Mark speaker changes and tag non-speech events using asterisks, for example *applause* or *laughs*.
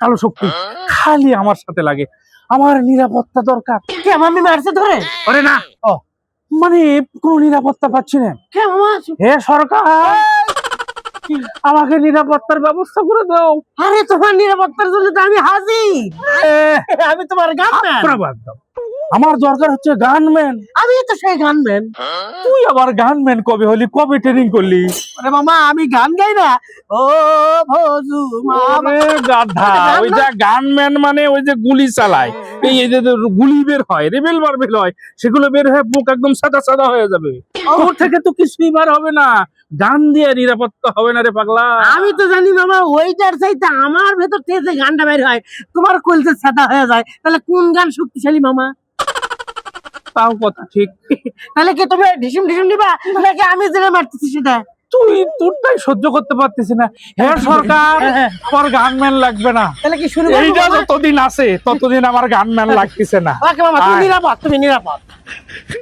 Speaker 1: কালো শক্তি খালি আমার সাথে লাগে। আমার নিরাপত্তা দরকার।
Speaker 2: কে মামি মারছে ধরে?
Speaker 1: আরে না। ও মানে কোনো নিরাপত্তা পাচ্ছি না।
Speaker 2: কে মামা
Speaker 1: হে সরকার! আমাকে নিরাপত্তার ব্যবস্থা করে দাও।
Speaker 2: আরে তোমার নিরাপত্তার জন্য তো আমি হাজির। আমি তোমার
Speaker 1: আপনারা দাও। আমার দরকার হচ্ছে গানম্যান।
Speaker 2: আমি তো সেই গানম্যান।
Speaker 1: তুই আবার গানম্যান কবে হলি? কবে ট্রেনিং করলি?
Speaker 2: আরে মামা আমি গান গাই না। ও ভজু মামা
Speaker 1: গাধা ওই যে গানম্যান মানে ওই যে গুলি চালায়। এই যে গুলি বের হয় রিভলভার বের হয় সেগুলো বের হয়ে বুক একদম সাদা সাদা হয়ে যাবে। তোর থেকে তো কিছুই বার হবে না। গান দিয়ে নিরাপত্তা হবে না রে পাগলা।
Speaker 2: আমি তো জানি মামা ওইটার চাইতে আমার ভেতর থেকে গানটা বের হয় তোমার কলতে সাদা হয়ে যায় তাহলে কোন গান শক্তিশালী মামা?
Speaker 1: তাও কথা ঠিক।
Speaker 2: তাহলে কি তুমি ঢিসুম ঢিসুম নিবা নাকি আমি যেটা মারতেছি সেটা?
Speaker 1: তুই তোরটাই সহ্য করতে পারতেছি না। হ্যাঁ সরকার *laughs* আমার গানম্যান লাগবে না।
Speaker 2: তাহলে কি শুরু
Speaker 1: এইটা যতদিন আছে ততদিন আমার গানম্যান লাগতেছে না।
Speaker 2: তুমি। নিরাপদ তুমি নিরাপদ।